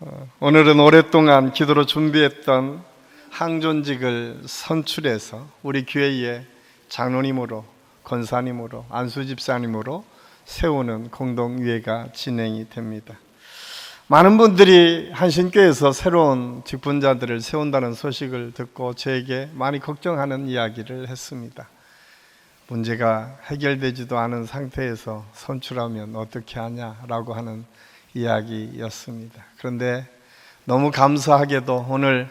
어, 오늘은 오랫동안 기도로 준비했던 항존직을 선출해서 우리 교회의 장로님으로 권사님으로 안수 집사님으로 세우는 공동위회가 진행이 됩니다. 많은 분들이 한신교에서 새로운 직분자들을 세운다는 소식을 듣고 저에게 많이 걱정하는 이야기를 했습니다. 문제가 해결되지도 않은 상태에서 선출하면 어떻게 하냐라고 하는 이야기였습니다. 그런데 너무 감사하게도 오늘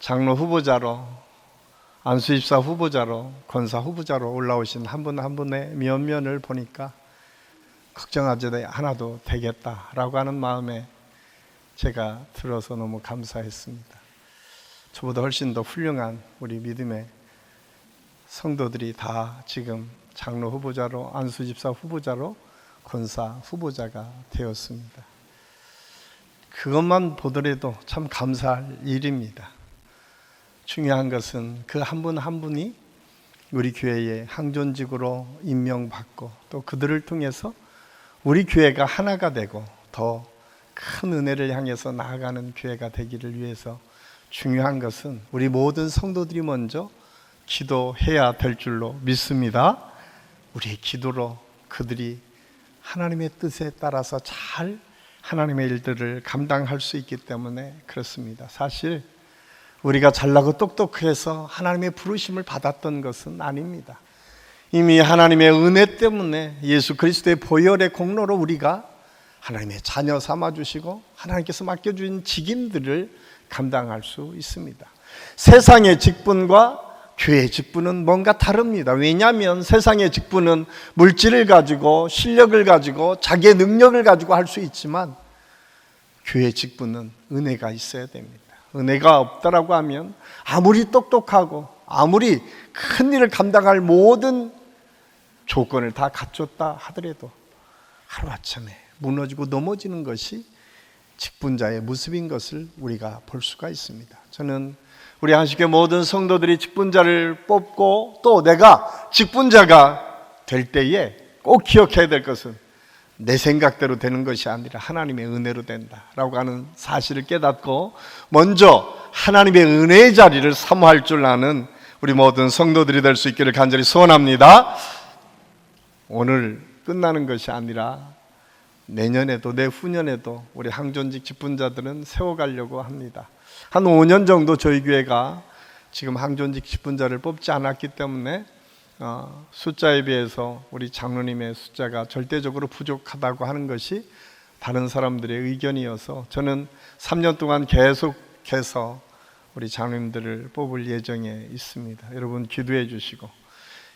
장로 후보자로 안수입사 후보자로 권사 후보자로 올라오신 한 분한 분의 면면을 보니까 걱정하지 하나도 되겠다라고 하는 마음에 제가 들어서 너무 감사했습니다. 저보다 훨씬 더 훌륭한 우리 믿음의 성도들이 다 지금 장로 후보자로 안수집사 후보자로 권사 후보자가 되었습니다. 그것만 보더라도 참 감사할 일입니다. 중요한 것은 그 한분한 분이 우리 교회의 항존직으로 임명받고 또 그들을 통해서 우리 교회가 하나가 되고 더 큰 은혜를 향해서 나아가는 교회가 되기를 위해서 중요한 것은 우리 모든 성도들이 먼저 기도해야 될 줄로 믿습니다. 우리의 기도로 그들이 하나님의 뜻에 따라서 잘 하나님의 일들을 감당할 수 있기 때문에 그렇습니다. 사실 우리가 잘나고 똑똑해서 하나님의 부르심을 받았던 것은 아닙니다. 이미 하나님의 은혜 때문에 예수 그리스도의 보혈의 공로로 우리가 하나님의 자녀 삼아 주시고 하나님께서 맡겨 주신 직임들을 감당할 수 있습니다. 세상의 직분과 교회의 직분은 뭔가 다릅니다. 왜냐하면 세상의 직분은 물질을 가지고 실력을 가지고 자기의 능력을 가지고 할 수 있지만 교회 직분은 은혜가 있어야 됩니다. 은혜가 없다라고 하면 아무리 똑똑하고 아무리 큰 일을 감당할 모든 조건을 다 갖췄다 하더라도 하루아침에 무너지고 넘어지는 것이 직분자의 모습인 것을 우리가 볼 수가 있습니다. 저는 우리 한식의 모든 성도들이 직분자를 뽑고 또 내가 직분자가 될 때에 꼭 기억해야 될 것은 내 생각대로 되는 것이 아니라 하나님의 은혜로 된다라고 하는 사실을 깨닫고 먼저 하나님의 은혜의 자리를 사모할 줄 아는 우리 모든 성도들이 될 수 있기를 간절히 소원합니다. 오늘 끝나는 것이 아니라 내년에도 내후년에도 우리 항존직 직분자들은 세워가려고 합니다. 한 5년 정도 저희 교회가 지금 항존직 직분자를 뽑지 않았기 때문에 어, 숫자에 비해서 우리 장로님의 숫자가 절대적으로 부족하다고 하는 것이 다른 사람들의 의견이어서 저는 3년 동안 계속해서 우리 장로님들을 뽑을 예정에 있습니다. 여러분 기도해 주시고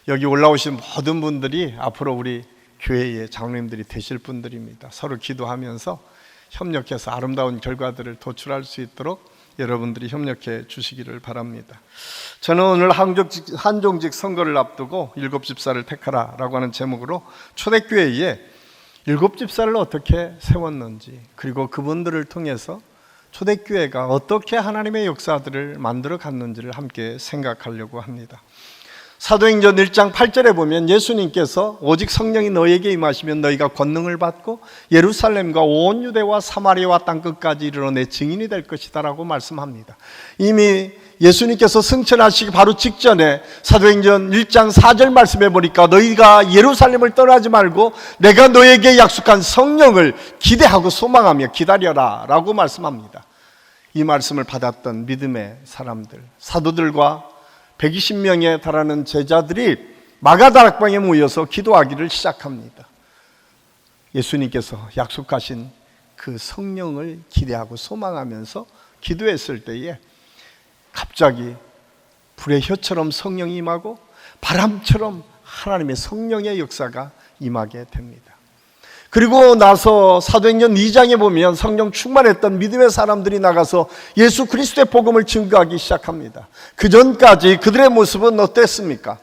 여기 올라오신 모든 분들이 앞으로 우리 교회의 장로님들이 되실 분들입니다. 서로 기도하면서 협력해서 아름다운 결과들을 도출할 수 있도록 여러분들이 협력해 주시기를 바랍니다. 저는 오늘 한종직, 한종직 선거를 앞두고 일곱 집사를 택하라라고 하는 제목으로 초대교회에 일곱 집사를 어떻게 세웠는지 그리고 그분들을 통해서 초대교회가 어떻게 하나님의 역사들을 만들어 갔는지를 함께 생각하려고 합니다. 사도행전 1장 8절에 보면 예수님께서 오직 성령이 너에게 임하시면 너희가 권능을 받고 예루살렘과 온 유대와 사마리아와 땅 끝까지 이르러 내 증인이 될 것이다라고 말씀합니다. 이미 예수님께서 승천하시기 바로 직전에 사도행전 1장 4절 말씀해 보니까 너희가 예루살렘을 떠나지 말고 내가 너에게 약속한 성령을 기대하고 소망하며 기다려라라고 말씀합니다. 이 말씀을 받았던 믿음의 사람들, 사도들과 120명에 달하는 제자들이 마가다락방에 모여서 기도하기를 시작합니다. 예수님께서 약속하신 그 성령을 기대하고 소망하면서 기도했을 때에 갑자기 불의 혀처럼 성령이 임하고 바람처럼 하나님의 성령의 역사가 임하게 됩니다. 그리고 나서 사도행전 2장에 보면 성령 충만했던 믿음의 사람들이 나가서 예수 그리스도의 복음을 증거하기 시작합니다. 그 전까지 그들의 모습은 어땠습니까?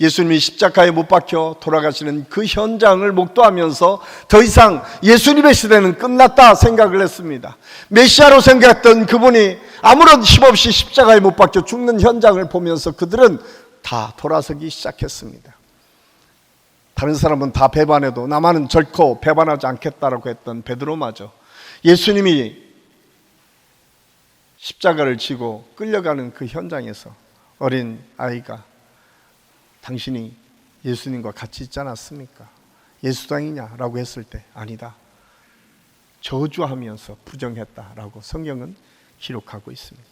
예수님이 십자가에 못 박혀 돌아가시는 그 현장을 목도하면서 더 이상 예수님의 시대는 끝났다 생각을 했습니다. 메시아로 생각했던 그분이 아무런 힘 없이 십자가에 못 박혀 죽는 현장을 보면서 그들은 다 돌아서기 시작했습니다. 다른 사람은 다 배반해도 나만은 절코 배반하지 않겠다라고 했던 베드로마저 예수님이 십자가를 지고 끌려가는 그 현장에서 어린 아이가 당신이 예수님과 같이 있지 않았습니까? 예수당이냐라고 했을 때 아니다. 저주하면서 부정했다라고 성경은 기록하고 있습니다.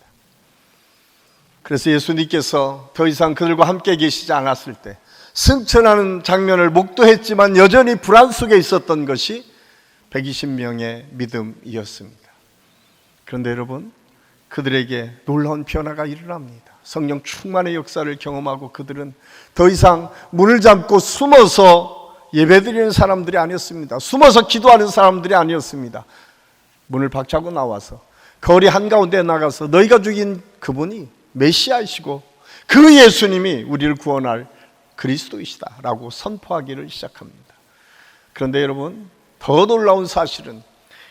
그래서 예수님께서 더 이상 그들과 함께 계시지 않았을 때 승천하는 장면을 목도했지만 여전히 불안 속에 있었던 것이 120명의 믿음이었습니다. 그런데 여러분, 그들에게 놀라운 변화가 일어납니다. 성령 충만의 역사를 경험하고 그들은 더 이상 문을 잠고 숨어서 예배드리는 사람들이 아니었습니다. 숨어서 기도하는 사람들이 아니었습니다. 문을 박차고 나와서 거리 한가운데 나가서 너희가 죽인 그분이 메시아이시고 그 예수님이 우리를 구원할 그리스도이시다라고 선포하기를 시작합니다. 그런데 여러분 더 놀라운 사실은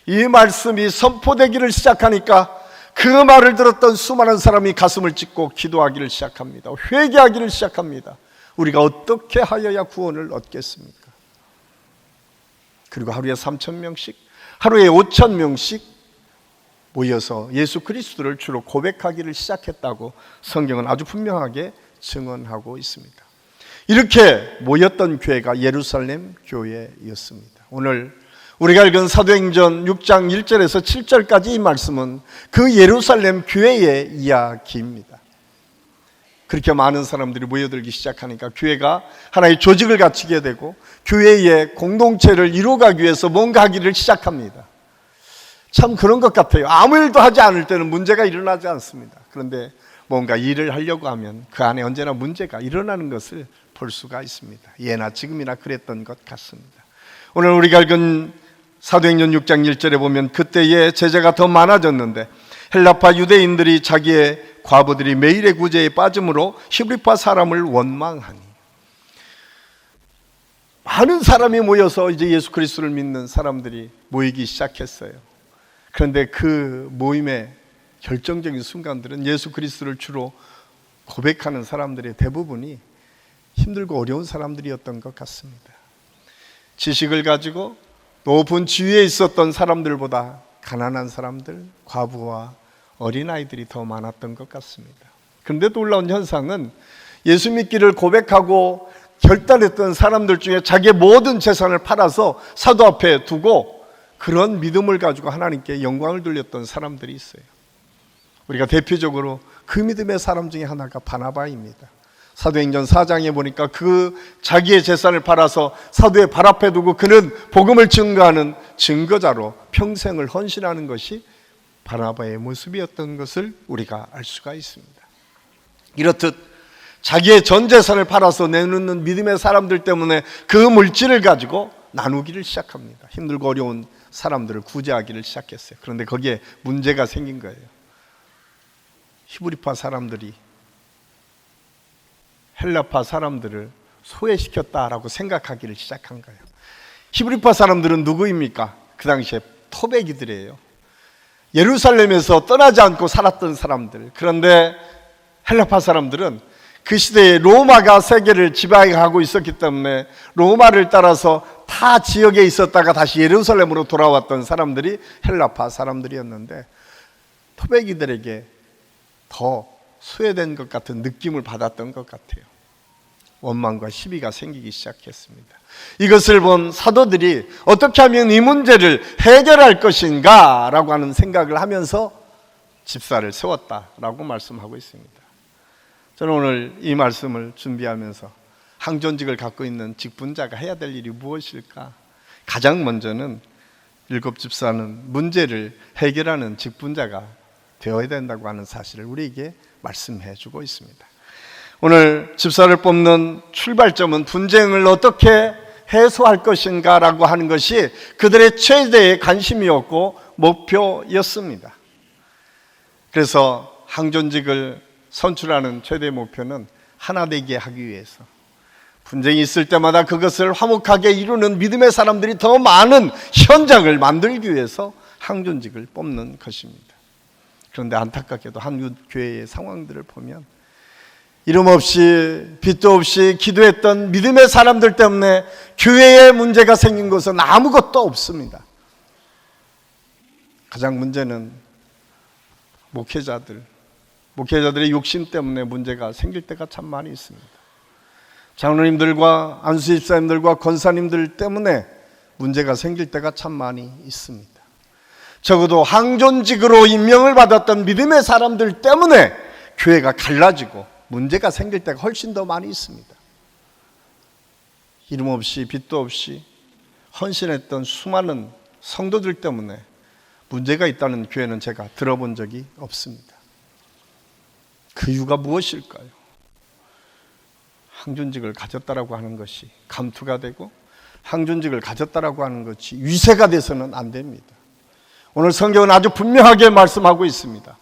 이 말씀이 선포되기를 시작하니까 그 말을 들었던 수많은 사람이 가슴을 찢고 기도하기를 시작합니다. 회개하기를 시작합니다. 우리가 어떻게 하여야 구원을 얻겠습니까? 그리고 하루에 3천 명씩, 하루에 5천 명씩 모여서 예수 그리스도를 주로 고백하기를 시작했다고 성경은 아주 분명하게 증언하고 있습니다. 이렇게 모였던 교회가 예루살렘 교회였습니다. 오늘 우리가 읽은 사도행전 6장 1절에서 7절까지 이 말씀은 그 예루살렘 교회의 이야기입니다. 그렇게 많은 사람들이 모여들기 시작하니까 교회가 하나의 조직을 갖추게 되고 교회의 공동체를 이루어가기 위해서 뭔가 하기를 시작합니다. 참 그런 것 같아요. 아무 일도 하지 않을 때는 문제가 일어나지 않습니다. 그런데 뭔가 일을 하려고 하면 그 안에 언제나 문제가 일어나는 것을 볼 수가 있습니다. 예나 지금이나 그랬던 것 같습니다. 오늘 우리가 읽은 사도행전 6장 1절에 보면 그때의 제자가 더 많아졌는데 헬라파 유대인들이 자기의 과부들이 매일의 구제에 빠짐으로 히브리파 사람을 원망하니 많은 사람이 모여서 이제 예수 그리스도를 믿는 사람들이 모이기 시작했어요. 그런데 그 모임의 결정적인 순간들은 예수 그리스도를 주로 고백하는 사람들의 대부분이 힘들고 어려운 사람들이었던 것 같습니다. 지식을 가지고 높은 지위에 있었던 사람들보다 가난한 사람들, 과부와 어린아이들이 더 많았던 것 같습니다. 그런데 놀라운 현상은 예수 믿기를 고백하고 결단했던 사람들 중에 자기의 모든 재산을 팔아서 사도 앞에 두고 그런 믿음을 가지고 하나님께 영광을 돌렸던 사람들이 있어요. 우리가 대표적으로 그 믿음의 사람 중에 하나가 바나바입니다. 사도행전 4장에 보니까 그 자기의 재산을 팔아서 사도의 발 앞에 두고 그는 복음을 증거하는 증거자로 평생을 헌신하는 것이 바나바의 모습이었던 것을 우리가 알 수가 있습니다. 이렇듯 자기의 전 재산을 팔아서 내놓는 믿음의 사람들 때문에 그 물질을 가지고 나누기를 시작합니다. 힘들고 어려운 사람들을 구제하기를 시작했어요. 그런데 거기에 문제가 생긴 거예요. 히브리파 사람들이 헬라파 사람들을 소외시켰다라고 생각하기를 시작한 거예요. 히브리파 사람들은 누구입니까? 그 당시에 토백이들이에요. 예루살렘에서 떠나지 않고 살았던 사람들. 그런데 헬라파 사람들은 그 시대에 로마가 세계를 지배하고 있었기 때문에 로마를 따라서 타 지역에 있었다가 다시 예루살렘으로 돌아왔던 사람들이 헬라파 사람들이었는데 토백이들에게 더 소외된 것 같은 느낌을 받았던 것 같아요. 원망과 시비가 생기기 시작했습니다. 이것을 본 사도들이 어떻게 하면 이 문제를 해결할 것인가 라고 하는 생각을 하면서 집사를 세웠다 라고 말씀하고 있습니다. 저는 오늘 이 말씀을 준비하면서 항존직을 갖고 있는 직분자가 해야 될 일이 무엇일까? 가장 먼저는 일곱 집사는 문제를 해결하는 직분자가 되어야 된다고 하는 사실을 우리에게 말씀해 주고 있습니다. 오늘 집사를 뽑는 출발점은 분쟁을 어떻게 해소할 것인가라고 하는 것이 그들의 최대의 관심이었고 목표였습니다. 그래서 항존직을 선출하는 최대 목표는 하나 되게 하기 위해서 분쟁이 있을 때마다 그것을 화목하게 이루는 믿음의 사람들이 더 많은 현장을 만들기 위해서 항존직을 뽑는 것입니다. 그런데 안타깝게도 한국 교회의 상황들을 보면 이름 없이 빛도 없이 기도했던 믿음의 사람들 때문에 교회에 문제가 생긴 것은 아무것도 없습니다. 가장 문제는 목회자들, 목회자들의 욕심 때문에 문제가 생길 때가 참 많이 있습니다. 장로님들과 안수집사님들과 권사님들 때문에 문제가 생길 때가 참 많이 있습니다. 적어도 항존직으로 임명을 받았던 믿음의 사람들 때문에 교회가 갈라지고 문제가 생길 때가 훨씬 더 많이 있습니다. 이름 없이 빚도 없이 헌신했던 수많은 성도들 때문에 문제가 있다는 교회는 제가 들어본 적이 없습니다. 그 이유가 무엇일까요? 항존직을 가졌다라고 하는 것이 감투가 되고 항존직을 가졌다라고 하는 것이 위세가 돼서는 안 됩니다. 오늘 성경은 아주 분명하게 말씀하고 있습니다.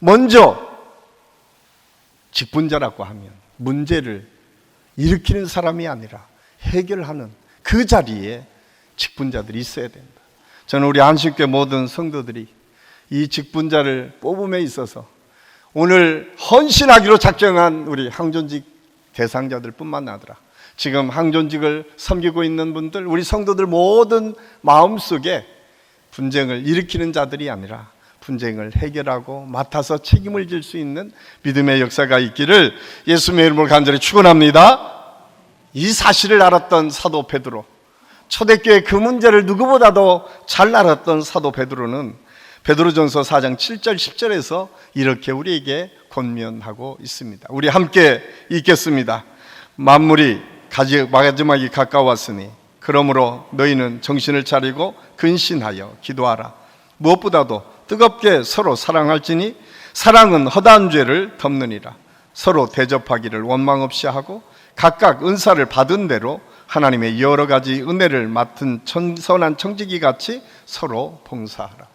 먼저 직분자라고 하면 문제를 일으키는 사람이 아니라 해결하는 그 자리에 직분자들이 있어야 된다. 저는 우리 안식교 모든 성도들이 이 직분자를 뽑음에 있어서 오늘 헌신하기로 작정한 우리 항존직 대상자들 뿐만 아니라 지금 항존직을 섬기고 있는 분들, 우리 성도들 모든 마음속에 분쟁을 일으키는 자들이 아니라 분쟁을 해결하고 맡아서 책임을 질 수 있는 믿음의 역사가 있기를 예수님의 이름으로 간절히 축원합니다. 이 사실을 알았던 사도 베드로, 초대교회 그 문제를 누구보다도 잘 알았던 사도 베드로는 베드로전서 4장 7절 10절에서 이렇게 우리에게 권면하고 있습니다. 우리 함께 읽겠습니다. 만물이 마지막이 가까웠으니 그러므로 너희는 정신을 차리고 근신하여 기도하라. 무엇보다도 뜨겁게 서로 사랑할지니 사랑은 허다한 죄를 덮느니라. 서로 대접하기를 원망 없이 하고 각각 은사를 받은 대로 하나님의 여러 가지 은혜를 맡은 천- 선한 청지기 같이 서로 봉사하라.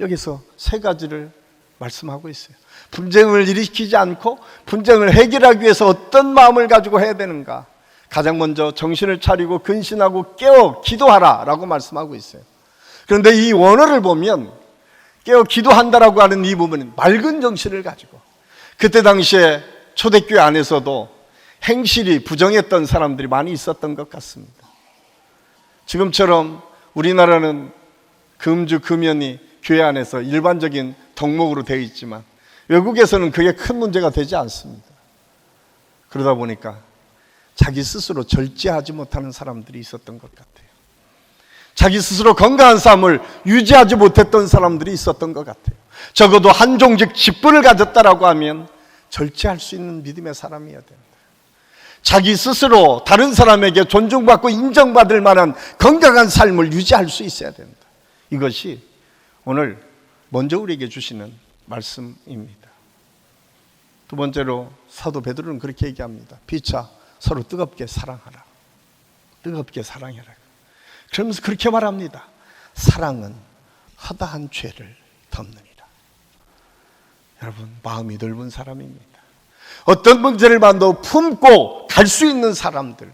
여기서 세 가지를 말씀하고 있어요. 분쟁을 일으키지 않고 분쟁을 해결하기 위해서 어떤 마음을 가지고 해야 되는가? 가장 먼저 정신을 차리고 근신하고 깨어 기도하라라고 말씀하고 있어요. 그런데 이 원어를 보면 깨어 기도한다라고 하는 이 부분은 맑은 정신을 가지고 그때 당시에 초대교회 안에서도 행실이 부정했던 사람들이 많이 있었던 것 같습니다. 지금처럼 우리나라는 금주 금연이 교회 안에서 일반적인 덕목으로 되어 있지만 외국에서는 그게 큰 문제가 되지 않습니다. 그러다 보니까 자기 스스로 절제하지 못하는 사람들이 있었던 것 같아요. 자기 스스로 건강한 삶을 유지하지 못했던 사람들이 있었던 것 같아요. 적어도 한 종직 직분을 가졌다라고 하면 절제할 수 있는 믿음의 사람이어야 된다. 자기 스스로 다른 사람에게 존중받고 인정받을 만한 건강한 삶을 유지할 수 있어야 된다. 이것이 오늘 먼저 우리에게 주시는 말씀입니다. 두 번째로 사도 베드로는 그렇게 얘기합니다. 피차 서로 뜨겁게 사랑하라. 뜨겁게 사랑해라. 그러면서 그렇게 말합니다. 사랑은 허다한 죄를 덮느니라. 여러분 마음이 넓은 사람입니다. 어떤 문제를 봐도 품고 갈 수 있는 사람들.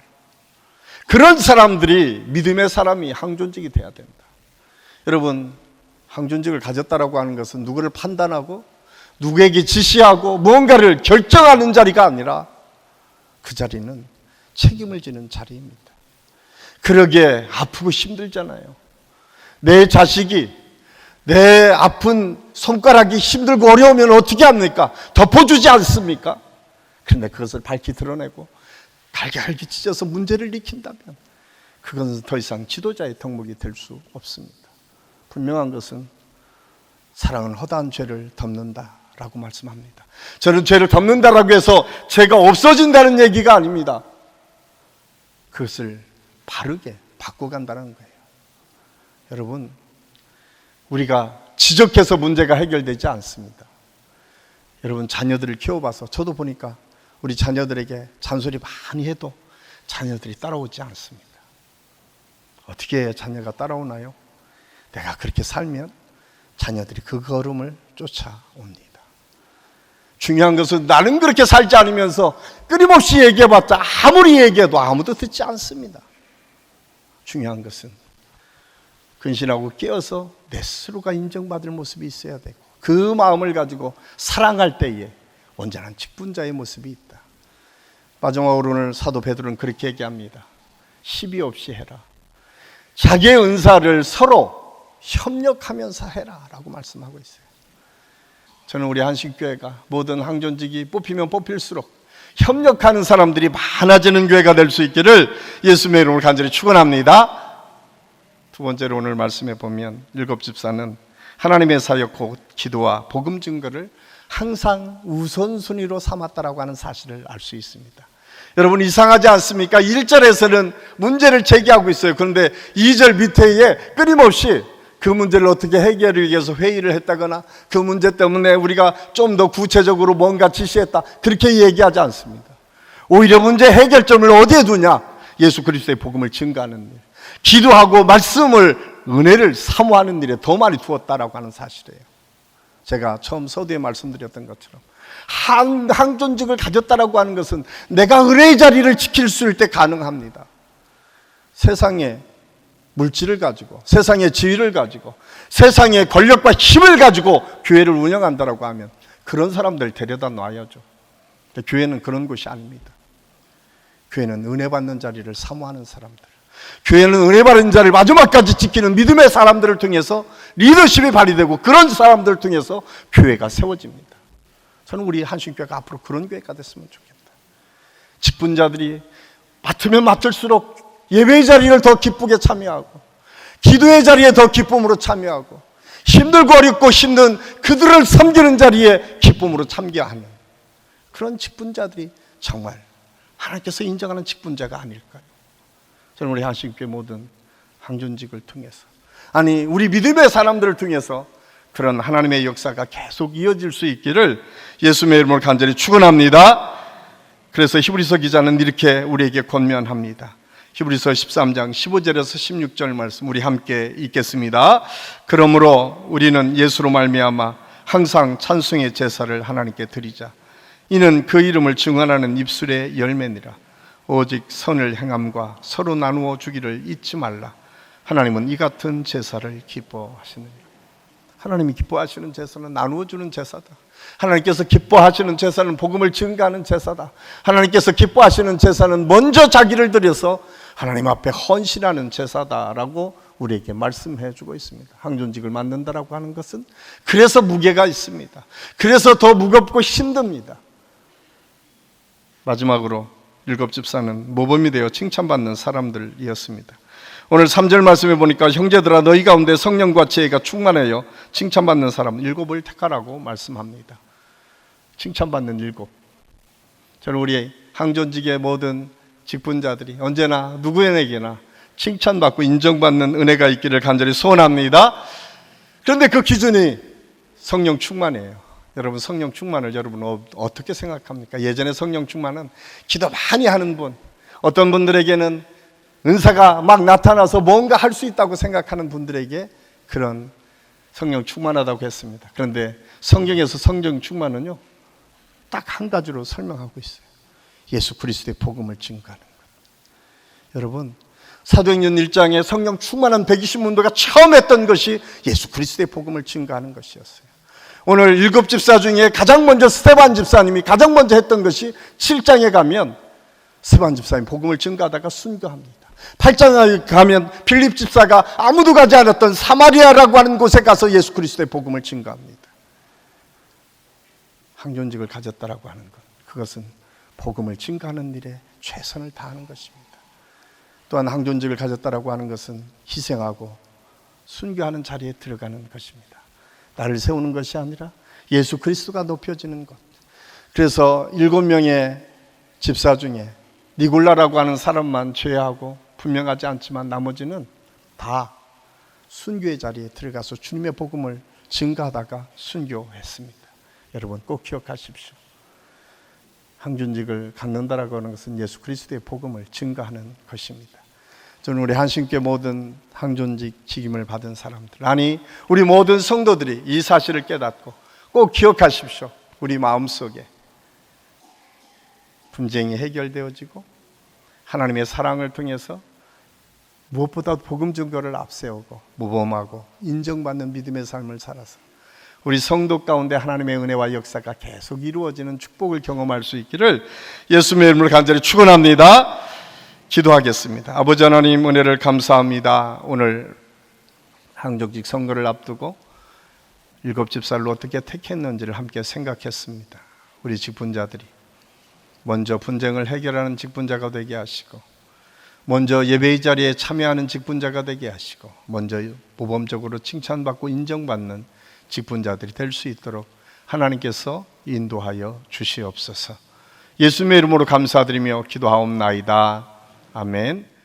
그런 사람들이 믿음의 사람이 항존직이 돼야 된다. 여러분 항존직을 가졌다라고 하는 것은 누구를 판단하고 누구에게 지시하고 무언가를 결정하는 자리가 아니라 그 자리는 책임을 지는 자리입니다. 그러게 아프고 힘들잖아요. 내 자식이 내 아픈 손가락이 힘들고 어려우면 어떻게 합니까? 덮어주지 않습니까? 그런데 그것을 밝히 드러내고 갈기갈기 찢어서 문제를 일으킨다면 그것은 더 이상 지도자의 덕목이 될 수 없습니다. 분명한 것은 사랑은 허다한 죄를 덮는다라고 말씀합니다. 저는 죄를 덮는다라고 해서 죄가 없어진다는 얘기가 아닙니다. 그것을 바르게 바꿔간다는 거예요. 여러분, 우리가 지적해서 문제가 해결되지 않습니다. 여러분, 자녀들을 키워봐서 저도 보니까 우리 자녀들에게 잔소리 많이 해도 자녀들이 따라오지 않습니다. 어떻게 자녀가 따라오나요? 내가 그렇게 살면 자녀들이 그 걸음을 쫓아옵니다. 중요한 것은 나는 그렇게 살지 않으면서 끊임없이 얘기해봤자 아무리 얘기해도 아무도 듣지 않습니다. 중요한 것은 근신하고 깨어서 내 스스로가 인정받을 모습이 있어야 되고 그 마음을 가지고 사랑할 때에 온전한 직분자의 모습이 있다. 마지막으로 오늘 사도 베드로는 그렇게 얘기합니다. 시비 없이 해라. 자기의 은사를 서로 협력하면서 해라라고 말씀하고 있어요. 저는 우리 한식교회가 모든 항존직이 뽑히면 뽑힐수록 협력하는 사람들이 많아지는 교회가 될 수 있기를 예수님의 이름으로 간절히 축원합니다. 두 번째로 오늘 말씀해 보면 일곱 집사는 하나님의 사역 곧 기도와 복음 증거를 항상 우선순위로 삼았다라고 하는 사실을 알 수 있습니다. 여러분 이상하지 않습니까? 1절에서는 문제를 제기하고 있어요. 그런데 2절 밑에에 끊임없이 그 문제를 어떻게 해결하기 위해서 회의를 했다거나 그 문제 때문에 우리가 좀 더 구체적으로 뭔가 지시했다. 그렇게 얘기하지 않습니다. 오히려 문제 해결점을 어디에 두냐? 예수 그리스도의 복음을 증가하는 일. 기도하고 말씀을 은혜를 사모하는 일에 더 많이 두었다라고 하는 사실이에요. 제가 처음 서두에 말씀드렸던 것처럼 한, 항존직을 가졌다라고 하는 것은 내가 은혜의 자리를 지킬 수 있을 때 가능합니다. 세상에 물질을 가지고 세상의 지위를 가지고 세상의 권력과 힘을 가지고 교회를 운영한다라고 하면 그런 사람들 데려다 놔야죠. 근데 교회는 그런 곳이 아닙니다. 교회는 은혜 받는 자리를 사모하는 사람들. 교회는 은혜 받는 자리를 마지막까지 지키는 믿음의 사람들을 통해서 리더십이 발휘되고 그런 사람들을 통해서 교회가 세워집니다. 저는 우리 한신교회가 앞으로 그런 교회가 됐으면 좋겠다. 직분자들이 맡으면 맡을수록 예배의 자리를 더 기쁘게 참여하고 기도의 자리에 더 기쁨으로 참여하고 힘들고 어렵고 힘든 그들을 섬기는 자리에 기쁨으로 참여하는 그런 직분자들이 정말 하나님께서 인정하는 직분자가 아닐까요? 저는 우리 한신교회 모든 항존직을 통해서 아니 우리 믿음의 사람들을 통해서 그런 하나님의 역사가 계속 이어질 수 있기를 예수님의 이름으로 간절히 축원합니다. 그래서 히브리서 기자는 이렇게 우리에게 권면합니다. 히브리서 13장 15절에서 16절 말씀 우리 함께 읽겠습니다. 그러므로 우리는 예수로 말미암아 항상 찬송의 제사를 하나님께 드리자. 이는 그 이름을 증언하는 입술의 열매니라. 오직 선을 행함과 서로 나누어 주기를 잊지 말라. 하나님은 이 같은 제사를 기뻐하시느니라. 하나님이 기뻐하시는 제사는 나누어 주는 제사다. 하나님께서 기뻐하시는 제사는 복음을 증가하는 제사다. 하나님께서 기뻐하시는 제사는 먼저 자기를 들여서 하나님 앞에 헌신하는 제사다라고 우리에게 말씀해 주고 있습니다. 항존직을 맡는다라고 하는 것은 그래서 무게가 있습니다. 그래서 더 무겁고 힘듭니다. 마지막으로 일곱 집사는 모범이 되어 칭찬받는 사람들이었습니다. 오늘 3절 말씀해 보니까 형제들아 너희 가운데 성령과 지혜가 충만하여 칭찬받는 사람 일곱을 택하라고 말씀합니다. 칭찬받는 일곱. 저는 우리 항존직의 모든 직분자들이 언제나 누구에게나 칭찬받고 인정받는 은혜가 있기를 간절히 소원합니다. 그런데 그 기준이 성령 충만이에요. 여러분 성령 충만을 여러분 어, 어떻게 생각합니까? 예전에 성령 충만은 기도 많이 하는 분, 어떤 분들에게는 은사가 막 나타나서 뭔가 할 수 있다고 생각하는 분들에게 그런 성령 충만하다고 했습니다. 그런데 성경에서 성령 충만은요, 딱 한 가지로 설명하고 있어요. 예수 그리스도의 복음을 증거하는 것. 여러분, 사도행전 1장에 성령 충만한 120문도가 처음 했던 것이 예수 그리스도의 복음을 증거하는 것이었어요. 오늘 일곱 집사 중에 가장 먼저 스테반 집사님이 가장 먼저 했던 것이 7장에 가면 스테반 집사님 복음을 증거하다가 순교합니다. 8장에 가면 필립 집사가 아무도 가지 않았던 사마리아라고 하는 곳에 가서 예수 그리스도의 복음을 증거합니다. 항존직을 가졌다라고 하는 것. 그것은 복음을 증거하는 일에 최선을 다하는 것입니다. 또한 항존직을 가졌다라고 하는 것은 희생하고 순교하는 자리에 들어가는 것입니다. 나를 세우는 것이 아니라 예수 그리스도가 높여지는 것. 그래서 일곱 명의 집사 중에 니골라라고 하는 사람만 죄하고 분명하지 않지만 나머지는 다 순교의 자리에 들어가서 주님의 복음을 증가하다가 순교했습니다. 여러분 꼭 기억하십시오. 항준직을 갖는다라고 하는 것은 예수 그리스도의 복음을 증가하는 것입니다. 저는 우리 한신교 모든 항존직 직임을 받은 사람들, 아니 우리 모든 성도들이 이 사실을 깨닫고 꼭 기억하십시오. 우리 마음 속에 분쟁이 해결되어지고 하나님의 사랑을 통해서 무엇보다 복음 증거를 앞세우고 모범하고 인정받는 믿음의 삶을 살아서 우리 성도 가운데 하나님의 은혜와 역사가 계속 이루어지는 축복을 경험할 수 있기를 예수님의 이름으로 간절히 축원합니다. 기도하겠습니다. 아버지 하나님 은혜를 감사합니다. 오늘 항적직 선거를 앞두고 일곱 집사를 어떻게 택했는지를 함께 생각했습니다. 우리 직분자들이 먼저 분쟁을 해결하는 직분자가 되게 하시고 먼저 예배의 자리에 참여하는 직분자가 되게 하시고 먼저 모범적으로 칭찬받고 인정받는 직분자들이 될 수 있도록 하나님께서 인도하여 주시옵소서. 예수님의 이름으로 감사드리며 기도하옵나이다. 아멘.